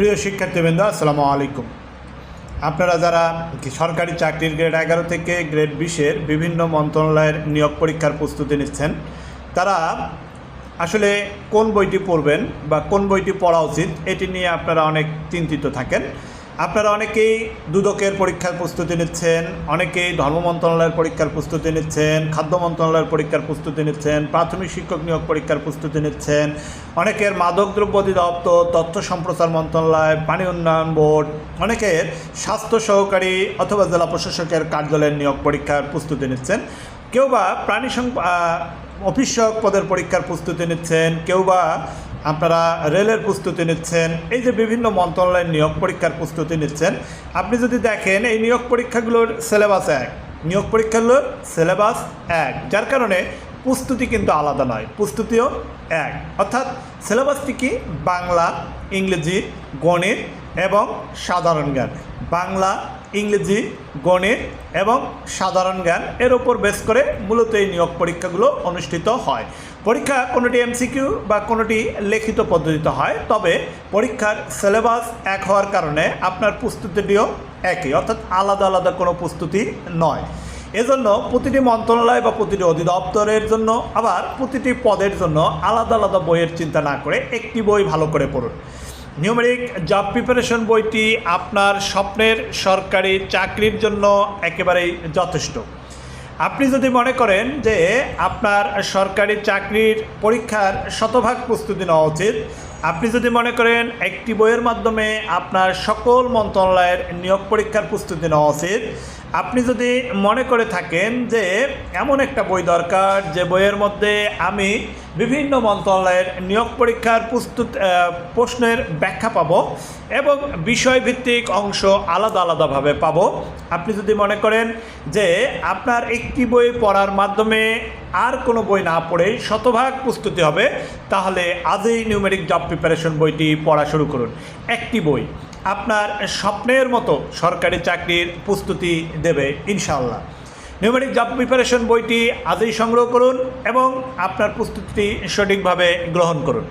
প্রিয় শিক্ষার্থীবৃন্দ, আসসালামু আলাইকুম। আপনারা যারা সরকারি চাকরির গ্রেড এগারো থেকে গ্রেড বিশের বিভিন্ন মন্ত্রণালয়ের নিয়োগ পরীক্ষার প্রস্তুতি নিচ্ছেন, তারা আসলে কোন বইটি পড়বেন বা কোন বইটি পড়া উচিত, এটি নিয়ে আপনারা অনেক চিন্তিত থাকেন। আপনারা অনেকেই দুদকের পরীক্ষার প্রস্তুতি নিচ্ছেন, অনেকেই ধর্ম মন্ত্রণালয়ের পরীক্ষার প্রস্তুতি নিচ্ছেন, খাদ্য মন্ত্রণালয়ের পরীক্ষার প্রস্তুতি নিচ্ছেন, প্রাথমিক শিক্ষক নিয়োগ পরীক্ষার প্রস্তুতি নিচ্ছেন, অনেকের মাদকদ্রব্য অধিদপ্তর, তথ্য সম্প্রচার মন্ত্রণালয়, পানি উন্নয়ন বোর্ড, অনেকের স্বাস্থ্য সহকারী অথবা জেলা প্রশাসকের কার্যালয়ের নিয়োগ পরীক্ষার প্রস্তুতি নিচ্ছেন। কেউ বা প্রাণী অফিস সহায়ক পদের পরীক্ষার প্রস্তুতি নিচ্ছেন, কেউ বা আপনারা রেলের প্রস্তুতি নিচ্ছেন, এই যে বিভিন্ন মন্ত্রণালয়ের নিয়োগ পরীক্ষার প্রস্তুতি নিচ্ছেন, আপনি যদি দেখেন এই নিয়োগ পরীক্ষাগুলোর সিলেবাস এক, নিয়োগ পরীক্ষাগুলোর সিলেবাস এক, যার কারণে প্রস্তুতি কিন্তু আলাদা নয়, প্রস্তুতিও এক। অর্থাৎ সিলেবাসটি কি? বাংলা, ইংরেজি, গণিত এবং সাধারণ জ্ঞান। বাংলা, ইংরেজি, গণিত এবং সাধারণ জ্ঞান এর উপর বেস করে মূলত এই নিয়োগ পরীক্ষাগুলো অনুষ্ঠিত হয়। পরীক্ষা কোনোটি এমসিকিউ বা কোনোটি লিখিত পদ্ধতিতে হয়, তবে পরীক্ষার সিলেবাস এক হওয়ার কারণে আপনার প্রস্তুতিটিও একই, অর্থাৎ আলাদা আলাদা কোনো প্রস্তুতি নয়। এজন্য প্রতিটি মন্ত্রণালয় বা প্রতিটি অধিদপ্তরের জন্য, আবার প্রতিটি পদের জন্য আলাদা আলাদা বইয়ের চিন্তা না করে একটি বই ভালো করে পড়ুন। নিউমেরিক জব প্রিপারেশন বইটি আপনার স্বপ্নের সরকারি চাকরির জন্য একেবারেই যথেষ্ট। আপনি যদি মনে করেন যে আপনার সরকারি চাকরির পরীক্ষার শতভাগ প্রস্তুতি নেওয়া উচিত, আপনি যদি মনে করেন একটি বইয়ের মাধ্যমে আপনার সকল মন্ত্রণালয়ের নিয়োগ পরীক্ষার প্রস্তুতি নেওয়া উচিত আপনি যদি মনে করে থাকেন যে এমন একটা বই দরকার, যে বইয়ের মধ্যে আমি বিভিন্ন মন্ত্রণালয়ের নিয়োগ পরীক্ষার প্রস্তুত প্রশ্নের ব্যাখ্যা পাব এবং বিষয়ভিত্তিক অংশ আলাদা আলাদাভাবে পাবো। আপনি যদি মনে করেন যে আপনার একটি বই পড়ার মাধ্যমে আর কোনো বই না পড়েই শতভাগ প্রস্তুতি হবে, তাহলে আজই নিউমেরিক জব প্রিপারেশন বইটি পড়া শুরু করুন। একটি বই। আপনার স্বপ্নের মতো সরকারি চাকরির প্রস্তুতি দেবে ইনশাল্লাহ নিউমেরিক জব প্রিপারেশন বইটি আজই সংগ্রহ করুন এবং আপনার প্রস্তুতি সঠিকভাবে গ্রহণ করুন।